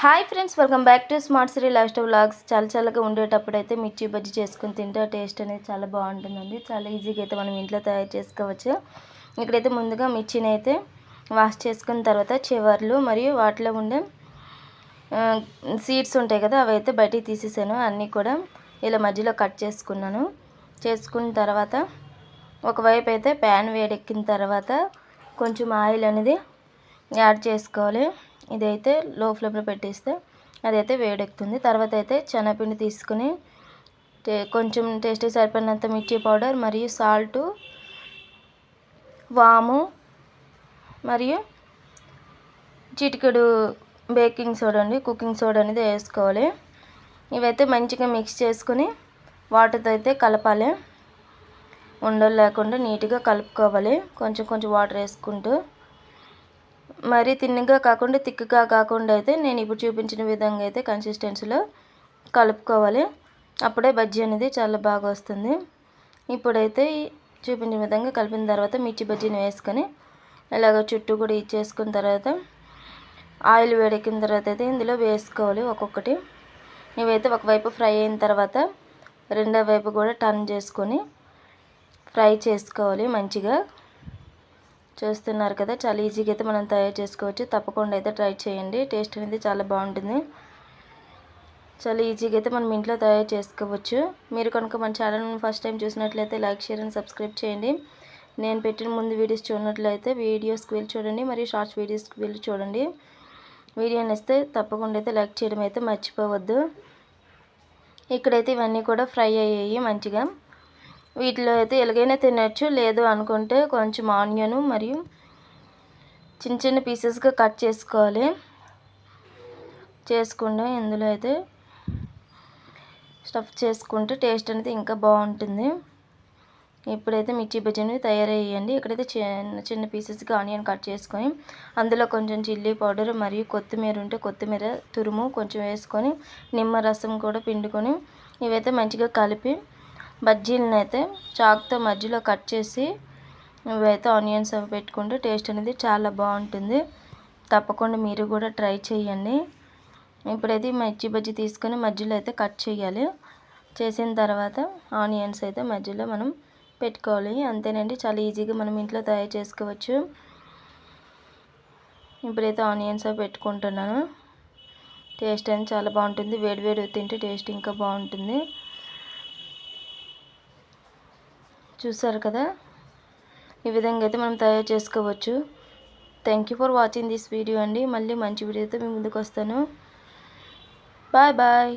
Hi friends welcome back to smart Siri lifestyle vlogs. చాలా చల్లగా ఉండేటప్పుడు అయితే మిర్చి బజ్జి చేసుకుని తింటే టేస్ట్ అనేది చాలా బాగుంటుందండి. చాలా ఈజీగా అయితే మనం ఇంట్లో తయారు చేసుకోవచ్చు. ఇక్కడైతే ముందుగా మిర్చిని అయితే వాష్ చేసుకున్న తర్వాత చివర్లు మరియు వాటిలో ఉండే సీడ్స్ ఉంటాయి కదా అవి అయితే బయటికి తీసేసాను. అన్నీ కూడా ఇలా మధ్యలో కట్ చేసుకున్నాను. చేసుకున్న తర్వాత ఒకవైపు అయితే ప్యాన్ వేడెక్కిన తర్వాత కొంచెం ఆయిల్ అనేది యాడ్ చేసుకోవాలి. ఇదైతే లో ఫ్లేమ్లో పెట్టేస్తే అదైతే వేడెక్కుతుంది. తర్వాత అయితే శనగపిండి తీసుకుని కొంచెం టేస్టీ సరిపడినంత మిర్చి పౌడర్ మరియు సాల్టు వాము మరియు చిటికెడు బేకింగ్ సోడా అండి. కుకింగ్ సోడా అనేది వేసుకోవాలి. ఇవైతే మంచిగా మిక్స్ చేసుకుని వాటర్తో అయితే కలపాలి. ఉండలు లేకుండా నీట్గా కలుపుకోవాలి. కొంచెం కొంచెం వాటర్ వేసుకుంటూ మరీ తిన్నగా కాకుండా తిక్కుగా కాకుండా అయితే నేను ఇప్పుడు చూపించిన విధంగా అయితే కన్సిస్టెన్సీలో కలుపుకోవాలి. అప్పుడే బజ్జీ అనేది చాలా బాగా వస్తుంది. ఇప్పుడైతే చూపించిన విధంగా కలిపిన తర్వాత మిర్చి బజ్జీని వేసుకొని ఇలాగ చుట్టూ కూడా ఇచ్చేసుకున్న తర్వాత ఆయిల్ వేడెక్కిన తర్వాత అయితే ఇందులో వేసుకోవాలి ఒక్కొక్కటి. ఇవైతే ఒకవైపు ఫ్రై అయిన తర్వాత రెండో వైపు కూడా టర్న్ చేసుకొని ఫ్రై చేసుకోవాలి మంచిగా. చూస్తున్నారు కదా చాలా ఈజీగా అయితే మనం తయారు చేసుకోవచ్చు. తప్పకుండా అయితే ట్రై చేయండి. టేస్ట్ అనేది చాలా బాగుంటుంది. చాలా ఈజీగా అయితే మనం ఇంట్లో తయారు చేసుకోవచ్చు. మీరు కనుక మన ఛానల్ని ఫస్ట్ టైం చూసినట్లయితే లైక్ షేర్ అండ్ సబ్స్క్రైబ్ చేయండి. నేను పెట్టిన ముందు వీడియోస్ చూడనట్లయితే వీడియోస్కి వెళ్ళి చూడండి మరియు షార్ట్స్ వీడియోస్కి వెళ్ళి చూడండి. వీడియో నేస్తే తప్పకుండా అయితే లైక్ చేయడం అయితే మర్చిపోవద్దు. ఇక్కడైతే ఇవన్నీ కూడా ఫ్రై అయ్యాయి మంచిగా. వీటిలో అయితే ఎలాగైనా తినచ్చు. లేదు అనుకుంటే కొంచెం ఆనియన్ మరియు చిన్న చిన్న పీసెస్గా కట్ చేసుకోవాలి. చేసుకుంటే ఇందులో అయితే స్టఫ్ చేసుకుంటే టేస్ట్ అనేది ఇంకా బాగుంటుంది. ఇప్పుడైతే మిర్చి బజ్జీని తయారయ్యండి. ఇక్కడైతే చిన్న చిన్న పీసెస్గా ఆనియన్ కట్ చేసుకొని అందులో కొంచెం చిల్లీ పౌడర్ మరియు కొత్తిమీర ఉంటే కొత్తిమీర తురుము కొంచెం వేసుకొని నిమ్మరసం కూడా పిండుకొని ఇవైతే మంచిగా కలిపి బజ్జీలను అయితే చాక్తో మధ్యలో కట్ చేసి ఇవైతే ఆనియన్స్ అవి పెట్టుకుంటే టేస్ట్ అనేది చాలా బాగుంటుంది. తప్పకుండా మీరు కూడా ట్రై చేయండి. ఇప్పుడైతే మిర్చి బజ్జీ తీసుకొని మధ్యలో అయితే కట్ చేయాలి. చేసిన తర్వాత ఆనియన్స్ అయితే మధ్యలో మనం పెట్టుకోవాలి. అంతేనండి చాలా ఈజీగా మనం ఇంట్లో తయారు చేసుకోవచ్చు. ఇప్పుడైతే ఆనియన్స్ అవి పెట్టుకుంటున్నాను. టేస్ట్ అనేది చాలా బాగుంటుంది. వేడివేడి తింటే టేస్ట్ ఇంకా బాగుంటుంది. చూసారు కదా? ఈ విధంగా అయితే మనం తయారు చేసుకోవచ్చు. Thank you for watching this video అండి. మళ్ళీ మంచి వీడియోతో మీ ముందుకు వస్తాను. Bye bye